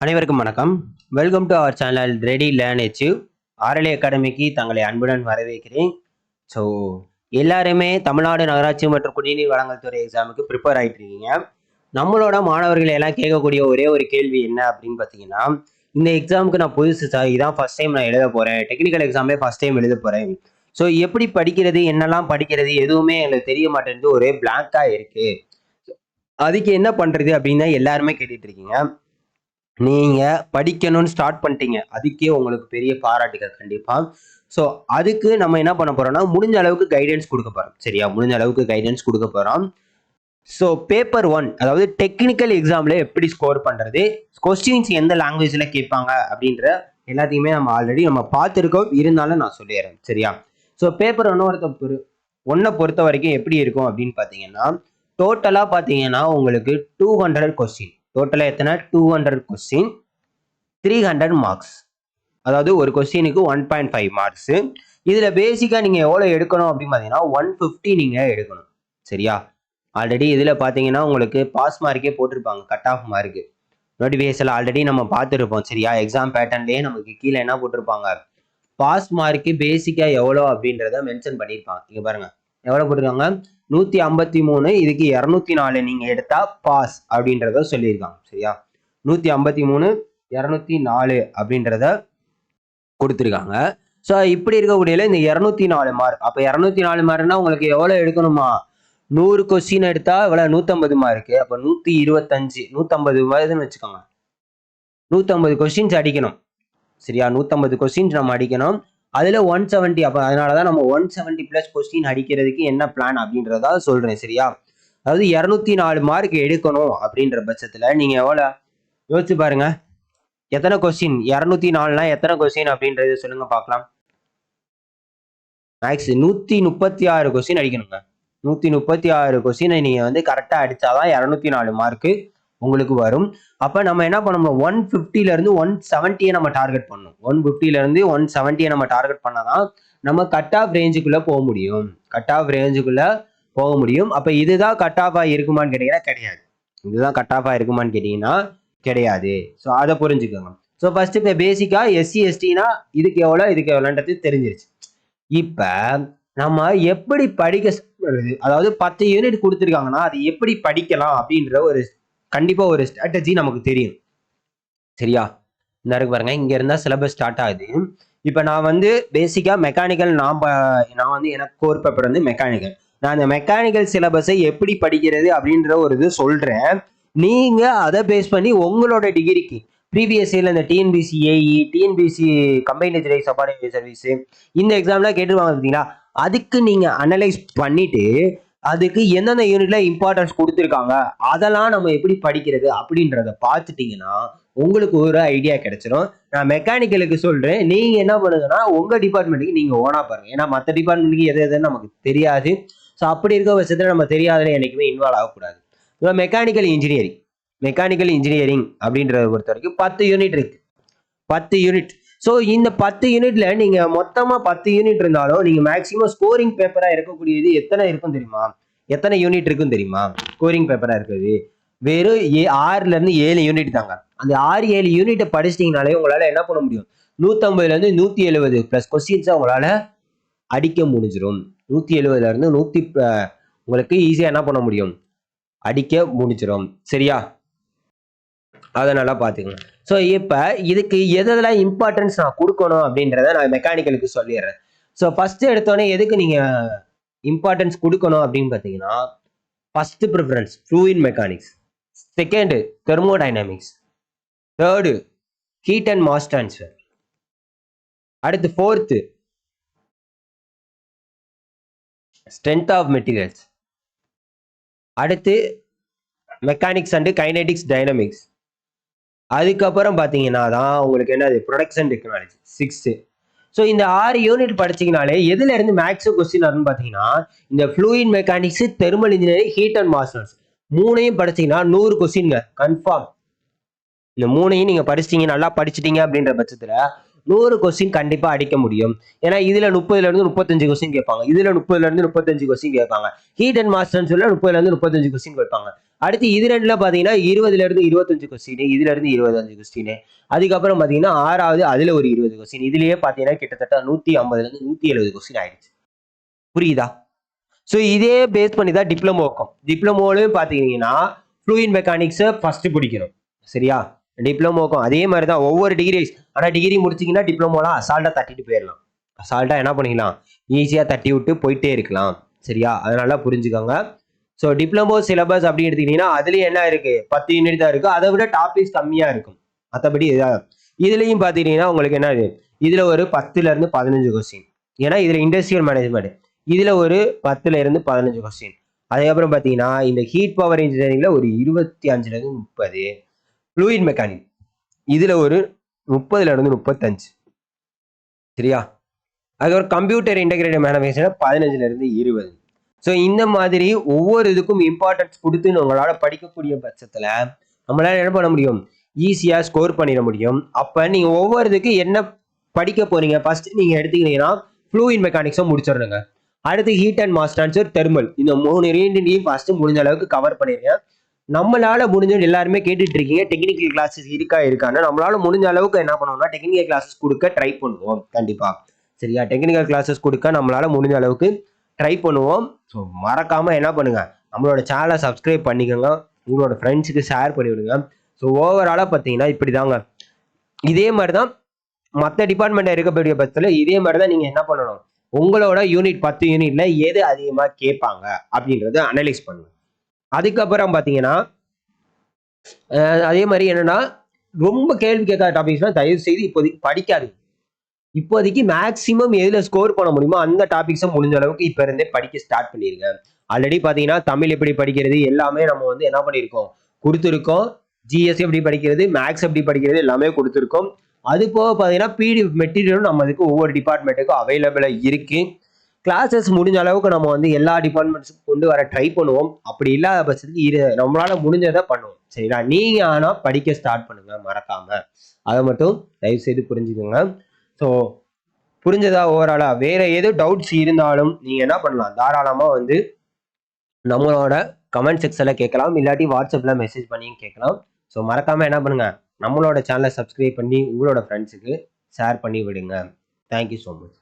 அனைவருக்கும் வணக்கம். Welcome to our channel ready learn achieve ஆரலி அகாடமிக்கு தங்களை அன்புடன் வரவேற்கிறேன். ஸோ எல்லாருமே தமிழ்நாடு நகராட்சி மற்றும் குடிநீர் வழங்கல் துறை எக்ஸாமுக்கு ப்ரிப்பேர் ஆகிட்டு இருக்கீங்க. நம்மளோட மாணவர்கள் எல்லாம் கேட்கக்கூடிய ஒரே ஒரு கேள்வி என்ன அப்படின்னு பார்த்தீங்கன்னா இந்த எக்ஸாமுக்கு நான் புதுசு சார் இதான் ஃபர்ஸ்ட் டைம் நான் எழுத போகிறேன் டெக்னிக்கல் எக்ஸாமே ஃபர்ஸ்ட் டைம் எழுத போகிறேன் ஸோ எப்படி படிக்கிறது என்னெல்லாம் படிக்கிறது எதுவுமே எனக்கு தெரிய மாட்டேங்குது. ஒரே பிளாங்காக இருக்குது அதுக்கு என்ன பண்ணுறது அப்படின்னு தான் எல்லாருமே கேட்டுட்டு இருக்கீங்க. நீங்கள் படிக்கணும்னு ஸ்டார்ட் பண்ணிட்டீங்க. அதுக்கே உங்களுக்கு பெரிய பாராட்டுகள் கண்டிப்பாக ஸோ அதுக்கு நம்ம என்ன பண்ண போகிறோம்னா முடிஞ்ச அளவுக்கு கைடன்ஸ் கொடுக்க போகிறோம் சரியா? முடிஞ்ச அளவுக்கு கைடன்ஸ் கொடுக்க போகிறோம் ஸோ பேப்பர் ஒன் அதாவது டெக்னிக்கல் எக்ஸாமில் எப்படி ஸ்கோர் பண்ணுறது கொஸ்டின்ஸ் எந்த லாங்குவேஜில் கேட்பாங்க? அப்படின்ற எல்லாத்தையுமே நம்ம ஆல்ரெடி நம்ம பார்த்துருக்கோம். இருந்தாலும் நான் சொல்லிடுறேன். சரியா? ஸோ பேப்பர் ஒன்று ஒருத்த பொறு ஒன்றை பொறுத்த வரைக்கும் எப்படி இருக்கும் அப்படின்னு பார்த்தீங்கன்னா டோட்டலாக பார்த்தீங்கன்னா உங்களுக்கு டூ ஹண்ட்ரட் கொஸ்டின் டோட்டலாக எத்தனை? Two hundred question three hundred marks அதாவது ஒரு கொஸ்டினுக்கு ஒன் பாயிண்ட் ஃபைவ் மார்க்ஸு இதில் பேசிக்காக நீங்கள் எவ்வளோ எடுக்கணும் அப்படின்னு பார்த்தீங்கன்னா ஒன் ஃபிஃப்டி நீங்கள் எடுக்கணும். சரியா? ஆல்ரெடி இதில் பார்த்தீங்கன்னா உங்களுக்கு பாஸ் மார்க்கே போட்டிருப்பாங்க. கட் ஆஃப் மார்க்கு நோட்டிஃபிகேஷனில் ஆல்ரெடி நம்ம பார்த்துருப்போம். சரியா? எக்ஸாம் பேட்டர்ன்லேயே நமக்கு கீழே என்ன போட்டிருப்பாங்க? பாஸ் மார்க்கு பேசிக்காக எவ்வளோ அப்படின்றத மென்ஷன் பண்ணியிருப்பாங்க. இங்கே பாருங்கள் எவ்வளோ போட்டிருக்காங்க? நூற்றி ஐம்பத்தி மூணு இதுக்கு இரநூத்தி நாலு நீங்கள் எடுத்தா பாஸ் அப்படின்றத சொல்லியிருக்காங்க. சரியா? நூற்றி ஐம்பத்தி மூணு இரநூத்தி நாலு அப்படின்றத கொடுத்துருக்காங்க. ஸோ இப்படி இருக்கக்கூடியல இந்த இரநூத்தி நாலு மார்க் அப்போ இரநூத்தி நாலு மார்க்னா உங்களுக்கு எவ்வளோ எடுக்கணுமா? நூறு கொஸ்டின் எடுத்தா எவ்வளோ நூற்றம்பது மார்க்கு அப்போ நூற்றி இருபத்தஞ்சு நூற்றம்பது வருதுன்னு வச்சுக்கோங்க. நூற்றம்பது கொஸ்டின்ஸ் அடிக்கணும். சரியா? நூற்றம்பது கொஸ்டின்ஸ் நம்ம அடிக்கணும். அதில் ஒன் செவன்ட்டி அப்போ அதனால தான் நம்ம ஒன் செவன்ட்டி ப்ளஸ் கொஸ்டின் அடிக்கிறதுக்கு என்ன பிளான் அப்படின்றதா சொல்கிறேன் சரியா? அதாவது இரநூத்தி நாலு மார்க் எடுக்கணும் அப்படின்ற பட்சத்தில் நீங்கள் எவ்வளோ? யோசிச்சு பாருங்க. எத்தனை கொஸ்டின் இரநூத்தி நாலுனா எத்தனை கொஸ்டின் அப்படின்றத சொல்லுங்க பார்க்கலாம். மேக்ஸ் நூற்றி முப்பத்தி ஆறு கொஸ்டின் அடிக்கணுங்க. நூற்றி முப்பத்தி ஆறு கொஸ்டினை நீங்கள் வந்து கரெக்டாக அடித்தாதான் இரநூத்தி நாலு மார்க்கு உங்களுக்கு வரும். அப்போ நம்ம என்ன பண்ணணும்? ஒன் ஃபிஃப்டிலேருந்து ஒன் செவன்ட்டியை நம்ம டார்கெட் பண்ணணும். ஒன் ஃபிஃப்டிலேருந்து ஒன் செவன்ட்டியை நம்ம டார்கெட் பண்ணால் தான் நம்ம கட் ஆஃப் ரேஞ்சுக்குள்ளே போக முடியும். கட் ஆஃப் ரேஞ்சுக்குள்ளே போக முடியும். அப்போ இதுதான் கட் ஆஃபாக இருக்குமான்னு கேட்டிங்கன்னா கிடையாது. இதுதான் கட் ஆஃபாக இருக்குமான்னு கேட்டிங்கன்னா கிடையாது. ஸோ அதை புரிஞ்சுக்கோங்க. ஸோ ஃபஸ்ட்டு இப்போ பேசிக்காக எஸ்சி எஸ்டினா இதுக்கு எவ்வளோ இதுக்கு எவ்வளோன்றது தெரிஞ்சிருச்சு. இப்போ நம்ம எப்படி படிக்க அதாவது பத்து யூனிட் கொடுத்துருக்காங்கன்னா அது எப்படி படிக்கலாம் அப்படின்ற ஒரு கண்டிப்பாக ஒரு ஸ்ட்ராட்டஜி நமக்கு தெரியும். சரியா? இந்த இருக்கு பாருங்க. இங்கே இருந்தால் சிலபஸ் ஸ்டார்ட் ஆகுது. இப்போ நான் வந்து பேசிக்காக மெக்கானிக்கல் நான் நான் வந்து எனக்கு கோர் பேப்பர் வந்து மெக்கானிக்கல் நான் அந்த மெக்கானிக்கல் சிலபஸை எப்படி படிக்கிறது அப்படின்ற ஒரு இது சொல்கிறேன் நீங்கள் அதை பேஸ் பண்ணி உங்களோட டிகிரிக்கு ப்ரீவியஸ் இயரில் இந்த TNPSC AE TNPSC combine rise subordinate இந்த எக்ஸாம்லாம் கேட்டுருவாங்க பார்த்தீங்களா அதுக்கு நீங்கள் அனலைஸ் பண்ணிவிட்டு அதுக்கு என்னென்ன யூனிட்ல இம்பார்ட்டன்ஸ் கொடுத்துருக்காங்க? அதெல்லாம் நம்ம எப்படி படிக்கிறது அப்படின்றத பார்த்துட்டீங்கன்னா உங்களுக்கு ஒரு ஐடியா கிடைச்சிடும் நான் மெக்கானிக்கலுக்கு சொல்றேன். நீங்க என்ன பண்ணுங்கன்னா உங்க டிபார்ட்மெண்ட்டுக்கு நீங்க ஓனா பாருங்க. ஏன்னா மற்ற டிபார்ட்மெண்ட்டுக்கு எது எதுன்னு நமக்கு தெரியாது. ஸோ அப்படி இருக்க பட்சத்தில் நம்ம தெரியாதுல என்னைக்குமே இன்வால்வ் ஆகக்கூடாது. இப்போ மெக்கானிக்கல் இன்ஜினியரிங் மெக்கானிக்கல் இன்ஜினியரிங் அப்படின்றத பொறுத்த வரைக்கும் பத்து யூனிட் இருக்கு. பத்து யூனிட் ஸோ இந்த பத்து யூனிட்ல நீங்க மொத்தமா பத்து யூனிட் இருந்தாலும் நீங்க மேக்ஸிமம் ஸ்கோரிங் பேப்பரா இருக்கக்கூடியது எத்தனை இருக்கும் தெரியுமா? எத்தனை யூனிட் இருக்கும் தெரியுமா? ஸ்கோரிங் பேப்பரா இருக்குது. வெறும் ஏ ஆறுல இருந்து ஏழு யூனிட் தாங்க. அந்த ஆறு ஏழு யூனிட்டை படிச்சிட்டிங்கனாலே உங்களால என்ன பண்ண முடியும்? நூத்தம்பதுல இருந்து நூத்தி எழுபது பிளஸ் கொஸ்டின்ஸை உங்களால அடிக்க முடிஞ்சிடும் நூத்தி எழுபதுல இருந்து நூத்தி உங்களுக்கு ஈஸியா என்ன பண்ண முடியும்? அடிக்க முடிஞ்சிடும் சரியா? அதை நல்லா பார்த்துக்கணும். ஸோ இப்போ இதுக்கு எதெல்லாம் இம்பார்ட்டன்ஸ் நான் கொடுக்கணும் அப்படின்றத நான் மெக்கானிக்கலுக்கு சொல்லிடுறேன். ஸோ ஃபஸ்ட்டு எடுத்தோடனே எதுக்கு நீங்கள் இம்பார்ட்டன்ஸ் கொடுக்கணும் அப்படின்னு பார்த்தீங்கன்னா first preference fluid mechanics second thermodynamics third heat and mass transfer அடுத்து ஃபோர்த்து ஸ்ட்ரென்த் ஆஃப் மெட்டீரியல்ஸ் அடுத்து மெக்கானிக்ஸ் அண்டு கைனெட்டிக்ஸ் டைனமிக்ஸ் அதுக்கப்புறம் பார்த்தீங்கன்னா தான் உங்களுக்கு என்னது ப்ரொடக்ஷன் டெக்னாலஜி சிக்ஸ்த்து ஸோ இந்த ஆறு யூனிட் படிச்சீங்கனாலே எதுல இருந்து மேக்ஸ் கொஸ்டின் வரும்னு பார்த்தீங்கன்னா இந்த fluid mechanics thermal engineering heat and masters மூணையும் படிச்சீங்கன்னா நூறு கொஸ்டின்ங்க கன்ஃபார்ம் இந்த மூணையும் நீங்கள் படிச்சிட்டீங்க நல்லா படிச்சிட்டீங்க அப்படின்ற பட்சத்தில் நூறு கொஸ்டின் கண்டிப்பா அடிக்க முடியும். ஏன்னா இதுல முப்பதுல இருந்து முப்பத்தஞ்சு கொஸ்டின் கேட்பாங்க. இதுல முப்பதுல இருந்து முப்பத்தஞ்சு கொஸ்டின் கேட்பாங்க. ஹீட் அண்ட் மாஸ்டர்னு சொல்ல முப்பதுல இருந்து முப்பத்தஞ்சு கொஸ்டின் கேட்பாங்க. அடுத்து இது ரெண்டுல பாத்தீங்கன்னா இருபதுல இருந்து இருபத்தஞ்சு கொஸ்டின் இதுல இருந்து இருபத்தஞ்சு கொஸ்டின் அதுக்கப்புறம் பாத்தீங்கன்னா ஆறாவது அதுல ஒரு இருபது கொஸ்டின் இதுலயே பாத்தீங்கன்னா கிட்டத்தட்ட நூத்தி ஐம்பதுலேருந்து இருந்து நூத்தி எழுபது கொஸ்டின் ஆயிடுச்சு. புரியுதா? ஸோ இதே பேஸ் பண்ணி தான் டிப்ளமோ இருக்கும் டிப்ளமோலையும் பார்த்தீங்கன்னா ஃப்ளூயின் மெக்கானிக்ஸை ஃபஸ்ட்டு பிடிக்கணும். சரியா? டிப்ளமோக்கும் அதே மாதிரி தான் ஒவ்வொரு டிகிரி ஆனால் டிகிரி முடிச்சிங்கன்னா டிப்ளமோலாம் அசால்ட்டாக தட்டிட்டு போயிடலாம் அசால்ட்டாக என்ன பண்ணிக்கலாம்? ஈஸியாக தட்டி விட்டு போயிட்டே இருக்கலாம். சரியா? அதனால புரிஞ்சுக்கோங்க. ஸோ டிப்ளமோ சிலபஸ் அப்படின்னு எடுத்துக்கிட்டீங்கன்னா அதுலேயும் என்ன இருக்குது பத்து யூனிட் தான் இருக்குது அதை விட டாபிக்ஸ் கம்மியாக இருக்கும். மற்றபடி இதாக இதுலேயும் பார்த்துக்கிட்டிங்கன்னா உங்களுக்கு என்ன இது இதில் ஒரு பத்துலேருந்து பதினஞ்சு கொஸ்டின் ஏன்னா இதில் இண்டஸ்ட்ரியல் மேனேஜ்மெண்ட் இதில் ஒரு பத்துலேருந்து பதினஞ்சு கொஸ்டின் அதுக்கப்புறம் பார்த்தீங்கன்னா இந்த ஹீட் பவர் இன்ஜினியரிங்கில் ஒரு இருபத்தி அஞ்சுலேருந்து முப்பது. ஃப்ளூயிட் மெக்கானிக் இதில் ஒரு முப்பதுலேருந்து முப்பத்தஞ்சு. சரியா? அதுக்கப்புறம் கம்ப்யூட்டர் இன்டகிரேட்டட் மேனஃபேக்சர் பதினஞ்சுலேருந்து இருபது. ஸோ இந்த மாதிரி ஒவ்வொரு இதுக்கும் இம்பார்ட்டன்ஸ் கொடுத்து உங்களால் படிக்கக்கூடிய பட்சத்தில் நம்மளால் என்ன பண்ண முடியும்? ஈஸியாக ஸ்கோர் பண்ணிட முடியும். அப்போ நீங்கள் ஒவ்வொரு இதுக்கு என்ன படிக்க போகிறீங்க ஃபஸ்ட்டு நீங்கள் எடுத்துக்கிட்டீங்கன்னா ஃப்ளூயின் மெக்கானிக்ஸும் முடிச்சிடணுங்க. அடுத்து heat and mass transfer thermal இந்த மூணு ரீடியும் ஃபஸ்ட்டு முடிஞ்ச அளவுக்கு கவர் பண்ணிடுங்க நம்மளால முடிஞ்சது எல்லாருமே கேட்டுட்டு இருக்கீங்க டெக்னிக்கல் கிளாஸஸ் இருக்கா இருக்கான்னு. நம்மளால முடிஞ்ச அளவுக்கு என்ன பண்ணுவோம்னா டெக்னிக்கல் கிளாஸஸ் கொடுக்க ட்ரை பண்ணுவோம். கண்டிப்பா. சரியா? டெக்னிக்கல் கிளாஸஸ் கொடுக்க நம்மளால முடிஞ்ச அளவுக்கு ட்ரை பண்ணுவோம். ஸோ மறக்காம என்ன பண்ணுங்க? நம்மளோட சேனலை சப்ஸ்கிரைப் பண்ணிக்கோங்க. உங்களோட ஃப்ரெண்ட்ஸுக்கு ஷேர் பண்ணி விடுங்க ஸோ ஓவராலாக பார்த்தீங்கன்னா இப்படி தாங்க இதே மாதிரி தான் மற்ற டிபார்ட்மெண்ட்டை இருக்கக்கூடிய பட்சத்தில் இதே மாதிரி தான் நீங்கள் என்ன பண்ணணும்? உங்களோட யூனிட் பத்து யூனிட்ல எது அதிகமாக கேட்பாங்க அப்படின்றத அனலைஸ் பண்ணுங்க. அதுக்கப்புறம் பார்த்தீங்கன்னா அதே மாதிரி என்னன்னா ரொம்ப கேள்வி கேட்காத டாபிக்ஸ்லாம் தயவு செய்து இப்போதைக்கு படிக்காது இப்போதைக்கு மேக்ஸிமம் எதில் ஸ்கோர் பண்ண முடியுமோ அந்த டாபிக்ஸை முடிஞ்ச அளவுக்கு இப்போ இருந்தே படிக்க ஸ்டார்ட் பண்ணிடுங்க ஆல்ரெடி பார்த்தீங்கன்னா தமிழ் எப்படி படிக்கிறது எல்லாமே நம்ம வந்து என்ன பண்ணியிருக்கோம் கொடுத்துருக்கோம். ஜிஎஸ் எப்படி படிக்கிறது மேக்ஸ் எப்படி படிக்கிறது எல்லாமே கொடுத்துருக்கோம். அது போக பார்த்தீங்கன்னா பிடிஎஃப் மெட்டீரியலும் நம்ம இதுக்கு ஒவ்வொரு டிபார்ட்மெண்ட்டுக்கும் அவைலபிளாக இருக்குது கிளாஸஸ் முடிஞ்ச அளவுக்கு நம்ம வந்து எல்லா டிபார்ட்மெண்ட்ஸுக்கும் கொண்டு வர ட்ரை பண்ணுவோம். அப்படி இல்லாத பட்சத்துக்கு இரு நம்மளால முடிஞ்சதை பண்ணுவோம். சரிங்களா? நீங்க ஆனா படிக்க ஸ்டார்ட் பண்ணுங்க மறக்காம. அதை மட்டும் தயவு செய்து புரிஞ்சுக்கோங்க. ஸோ புரிஞ்சதா ஓவராலா? வேற ஏதோ டவுட்ஸ் இருந்தாலும் நீங்க என்ன பண்ணலாம்? தாராளமா வந்து நம்மளோட கமெண்ட் செக்ஷனில் கேட்கலாம். இல்லாட்டி வாட்ஸ்அப்பில் மெசேஜ் பண்ணியும் கேட்கலாம். ஸோ மறக்காம என்ன பண்ணுங்க? நம்மளோட சேனலை சப்ஸ்கிரைப் பண்ணி உங்களோட ஃப்ரெண்ட்ஸுக்கு ஷேர் பண்ணி விடுங்க. Thank you so much